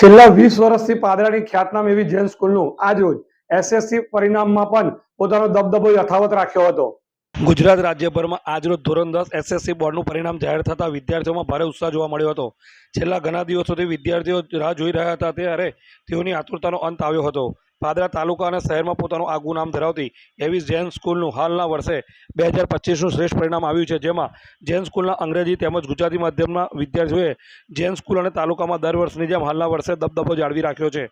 છેલ્લા વીસ વર્ષથી પાદરાની ખ્યાતનામ એવી જૈન સ્કૂલનું આજરોજ એસએસસી પરિણામમાં પણ પોતાનો દબદબો યથાવત રાખ્યો હતો. ગુજરાત રાજ્યભરમાં આજરોજ ધોરણ દસ એસએસસી બોર્ડનું પરિણામ જાહેર થતાં વિદ્યાર્થીઓમાં ભારે ઉત્સાહ જોવા મળ્યો હતો. છેલ્લા ઘણા દિવસોથી વિદ્યાર્થીઓ રાહ જોઈ રહ્યા હતા ત્યારે તેઓની આતુરતાનો અંત આવ્યો હતો. પાદરા તાલુકા અને શહેરમાં પોતાનું આગવું નામ ધરાવતી એવી જૈન સ્કૂલનું હાલના વર્ષે બે હજાર પચીસનું શ્રેષ્ઠ પરિણામ આવ્યું છે, જેમાં જૈન સ્કૂલના અંગ્રેજી તેમજ ગુજરાતી માધ્યમના વિદ્યાર્થીઓએ જૈન સ્કૂલ અને તાલુકામાં દર વર્ષની જેમ હાલના વર્ષે દબદબો જાળવી રાખ્યો છે.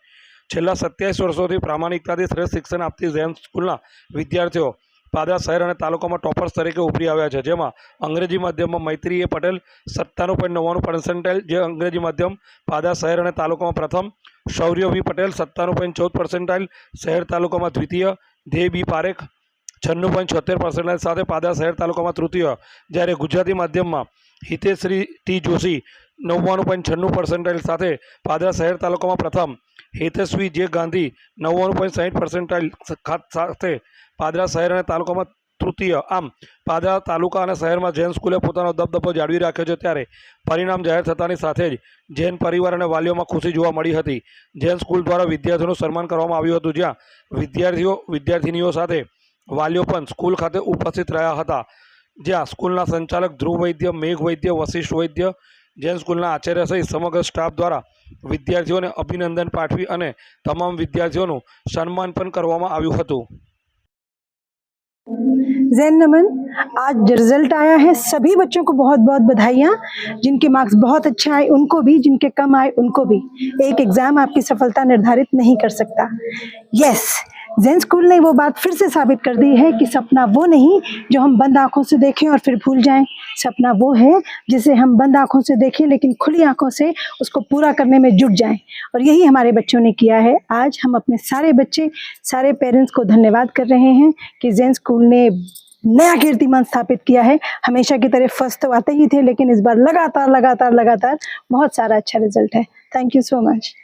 છેલ્લા સત્યાવીસ વર્ષોથી પ્રામાણિકતાથી શ્રેષ્ઠ શિક્ષણ આપતી જૈન સ્કૂલના વિદ્યાર્થીઓ પાદરા શહેર અને તાલુકામાં ટોપર્સ તરીકે ઉભરી આવ્યા છે. જેમાં અંગ્રેજી માધ્યમમાં મૈત્રી એ પટેલ સત્તાણું પોઈન્ટ નવ્વાણું પર્સન્ટાઇલ જે અંગ્રેજી માધ્યમ પાદરા શહેર અને તાલુકામાં પ્રથમ, શૌર્ય વી પટેલ સત્તાણું પોઈન્ટ ચૌદ પર્સન્ટાઇલ શહેર તાલુકામાં દ્વિતીય, ધ્યેય બી પારેખ છન્નું પોઈન્ટ છોતેર પર્સન્ટાઇલ સાથે પાદરા શહેર તાલુકામાં તૃતીય. જ્યારે ગુજરાતી માધ્યમમાં હિતેશ્રી ટી જોશી નવ્વાણું પોઈન્ટ છન્નું પર્સન્ટાઇલ સાથે પાદરા શહેર તાલુકામાં પ્રથમ હિતેશ્વી જે ગાંધી નવ્વાણું પોઈન્ટ સાહીઠ પર્સન્ટાઇલ સાથે પાદરા શહેર અને તાલુકામાં તૃતીય. આમ, પાદરા તાલુકા અને શહેરમાં જૈન સ્કૂલે પોતાનો દબદબો જાળવી રાખ્યો છે ત્યારે પરિણામ જાહેર થતાની સાથે જ જૈન પરિવાર અને વાલીઓમાં ખુશી જોવા મળી હતી. જૈન સ્કૂલ દ્વારા વિદ્યાર્થીઓનું સન્માન કરવામાં આવ્યું હતું, જ્યાં વિદ્યાર્થીઓ, વિદ્યાર્થિનીઓ સાથે વાલીઓ પણ સ્કૂલ ખાતે ઉપસ્થિત રહ્યા હતા. જ્યાં સ્કૂલના સંચાલક ધ્રુવ વૈદ્ય, મેઘ વૈદ્ય, વશિષ્ઠ વૈદ્ય, જૈન સ્કૂલના આચાર્ય સહિત સમગ્ર સ્ટાફ દ્વારા વિદ્યાર્થીઓને અભિનંદન પાઠવી અને તમામ વિદ્યાર્થીઓનું સન્માન પણ કરવામાં આવ્યું હતું. जैन नमन, आज रिज़ल्ट आया है, सभी बच्चों को बहुत बहुत बधाइयाँ, जिनके मार्क्स बहुत अच्छे आए, उनको भी, जिनके कम आए, उनको भी। एक एग्ज़ाम आपकी सफलता निर्धारित नहीं कर सकता। यस जैन स्कूल ने वो बात फिर से साबित कर दी है कि सपना वो नहीं जो हम बंद आँखों से देखें और फिर भूल जाएँ। सपना वो है जिसे हम बंद आँखों से देखें, लेकिन खुली आँखों से उसको पूरा करने में जुट जाएँ। और यही हमारे बच्चों ने किया है। आज हम अपने सारे बच्चे, सारे पेरेंट्स को धन्यवाद कर रहे हैं कि जैन स्कूल ने नया कीर्तिमान स्थापित किया है। हमेशा की तरह फ़र्स्ट तो आते ही थे, लेकिन इस बार लगातार लगातार लगातार बहुत सारा अच्छा रिज़ल्ट है। Thank you so much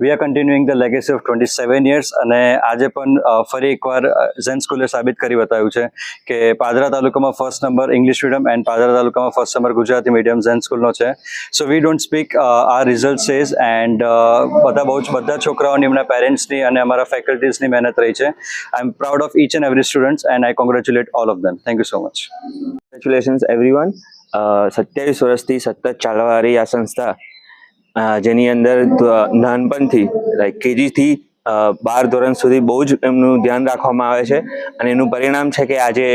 we are continuing the legacy of twenty seven years અને આજે પણ ફરી એકવાર ઝેન સ્કૂલે સાબિત કરી બતાવ્યું છે કે પાદરા તાલુકામાં first number English medium and Padra તાલુકામાં first number Gujarati medium Zen સ્કૂલનો છે. સો વી ડોન્ટ સ્પીક આ રિઝલ્ટ સેઝ એન્ડ બધા બહુ જ, બધા છોકરાઓની, એમના પેરેન્ટ્સની અને અમારા ફેકલ્ટીઝની મહેનત રહી છે. I am proud of each and every students and I congratulate all of them thank you so much congratulations everyone સત્યાવીસ વર્ષથી સતત ચાલવાવાળી આ સંસ્થા જેની અંદર નાનપણથી લાઈક કેજીથી બાર ધોરણ સુધી બહુ જ એમનું ધ્યાન રાખવામાં આવે છે. અને એનું પરિણામ છે કે આજે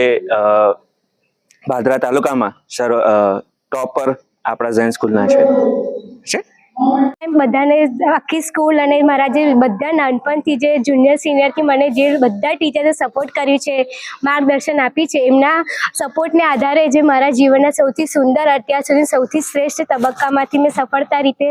ભાદરા તાલુકામાં સર ટોપ પર આપણા ઝેન સ્કૂલના છે? બધાને આખી સ્કૂલ અને મારા જે બધા નાનપણથી જે જુનિયર સિનિયરથી મને જે બધા ટીચરે સપોર્ટ કર્યું છે, માર્ગદર્શન આપ્યું છે, એમના સપોર્ટને આધારે જે મારા જીવનના સૌથી સુંદર, અત્યાર સુધી સૌથી શ્રેષ્ઠ તબક્કામાંથી મેં સફળતા રીતે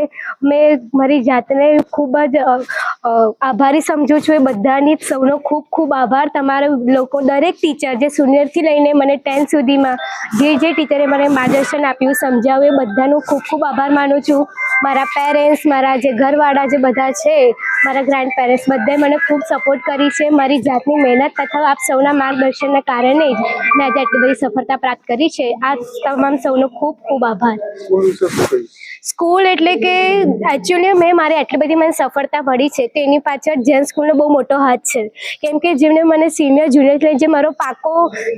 મેં મારી જાતને ખૂબ જ આભારી સમજું છું. એ બધાની સૌનો ખૂબ ખૂબ આભાર. તમારા લોકો દરેક ટીચર જે સિનિયરથી લઈને મને ટેન્થ સુધીમાં જે જે ટીચરે મને માર્ગદર્શન આપ્યું, સમજાવ્યું, એ બધાનું ખૂબ ખૂબ આભાર માનું છું. મારા પેરેન્ટ્સ મારા જે ઘરવાળા જે બધા છે મારા ગ્રાન્ડ પેરેન્ટ્સ બધાએ મને ખૂબ સપોર્ટ કરી છે. મારી જાતની મહેનત તથા આપ સૌના માર્ગદર્શનના કારણે જ મેં આજે આટલી બધી સફળતા પ્રાપ્ત કરી છે. આ તમામ સૌનો ખૂબ ખૂબ આભાર. સ્કૂલ એટલે કે એકચ્યુઅલી મેં મારે આટલી બધી મને સફળતા મળી છે. તેની પાછળ જૈન સ્કૂલનો બહુ મોટો હાથ છે. કેમ કે જેમણે મને સિનિયર જુનિયર જે મારો પાકો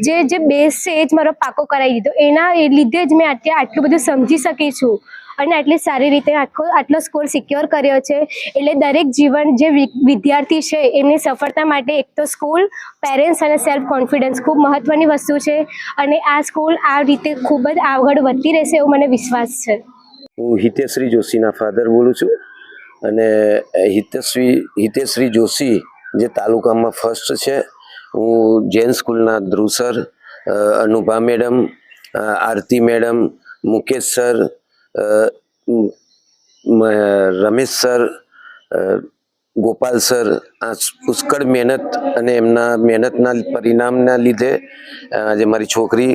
જે જે બેસ છે એ જ મારો પાકો કરાવી દીધો. એના એ લીધે જ મેં અત્યારે આટલું બધું સમજી શકી છું. અને આટલી સારી રીતે આખો આટલો સ્કોર સિક્યોર કર્યો છે. એટલે દરેક જીવન જે વિદ્યાર્થી છે, એમની સફળતા માટે એક તો સ્કૂલ પેરેન્ટ્સ અને સેલ્ફ કોન્ફિડન્સ ખૂબ મહત્ત્વની વસ્તુ છે. અને આ સ્કૂલ આ રીતે ખૂબ જ આગળ વધતી રહેશે એવો મને વિશ્વાસ છે. હું હિતેશ્રી જોશીના ફાધર બોલું છું. અને હિતેશ્રી હિતેશ્રી જોશી જે તાલુકામાં ફર્સ્ટ છે, હું જૈન સ્કૂલના ધ્રુસર Anubha madam Aarti madam Mukesh sir Ramesh sir Gopal sir, આ પુષ્કળ મહેનત અને એમના મહેનતના પરિણામના લીધે આજે મારી છોકરી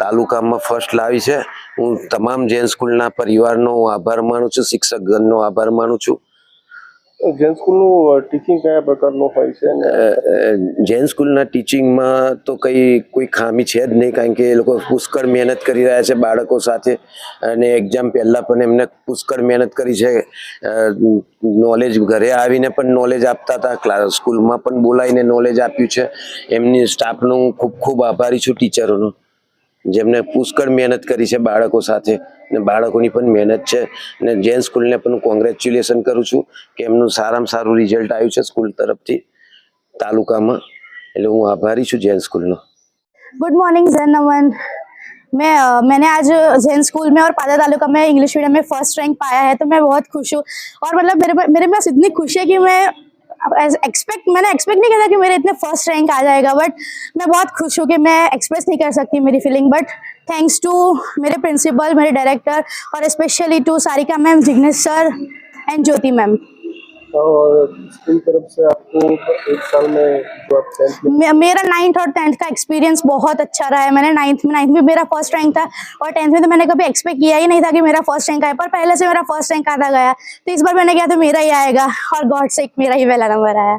તાલુકામાં ફર્સ્ટ લાવી છે. હું તમામ જૈન સ્કૂલના પરિવારનો હું આભાર માનું છું, શિક્ષકગણનો આભાર માનું છું. જૈન સ્કૂલનું ટીચિંગ કયા પ્રકારનું હોય છે જૈન સ્કૂલના ટીચિંગમાં તો કંઈ, કોઈ ખામી છે જ નહીં, કારણ કે એ લોકો પુષ્કળ મહેનત કરી રહ્યા છે બાળકો સાથે. અને એક્ઝામ પહેલાં પણ એમને પુષ્કળ મહેનત કરી છે. નોલેજ ઘરે આવીને પણ નોલેજ આપતા હતા. ક્લાસ સ્કૂલમાં પણ બોલાવીને નોલેજ આપ્યું છે. એમની સ્ટાફનો ખૂબ ખૂબ આભારી છું ટીચરોનો, જેમને પુષ્કળ મહેનત કરી છે બાળકો સાથે. ને બાળકોની પણ મહેનત છે ને જૈન સ્કૂલને પણ હું કોંગ્રેચ્યુલેશન કરું છું કે એમનું સારામાં સારું રિઝલ્ટ આવ્યું છે સ્કૂલ તરફથી તાલુકામાં એટલે હું આભારી છું જૈન સ્કૂલનો गुड मॉर्निंग जैन नमन मैं अ, मैंने आज जैन स्कूल में और पादा तालुका में इंग्लिश मीडियम में फर्स्ट रैंक पाया है तो मैं बहुत खुश हूँ और मतलब मेरे पा- मेरे पास इतनी खुशी है कि मैं एक्सपेक्ट मैंने एक्सपेक्ट नहीं किया था कि मेरे इतने फर्स्ट रैंक आ जाएगा बट मैं बहुत खुश हूँ कि मैं एक्सप्रेस नहीं कर सकती मेरी फीलिंग बट थैंक्स टू मेरे प्रिंसिपल मेरे डायरेक्टर और specially to Sarika ma'am Jignesh sir and Jyoti ma'am school तरफ़ से आपको एक साल में जो आप टेंथ मेरा नाइन्थ और टेंथ का एक्सपीरियंस बहुत अच्छा रहा है। मैंने नाइन्थ में नाइन्थ में मेरा फ़र्स्ट रैंक था और टेंथ में तो मैंने कभी एक्सपेक्ट किया ही नहीं था कि मेरा फ़र्स्ट रैंक आए पर पहले से मेरा फ़र्स्ट रैंक आता गया। तो इस बार मैंने किया तो मेरा ही आएगा और गॉड से मेरा ही पहला नंबर आया।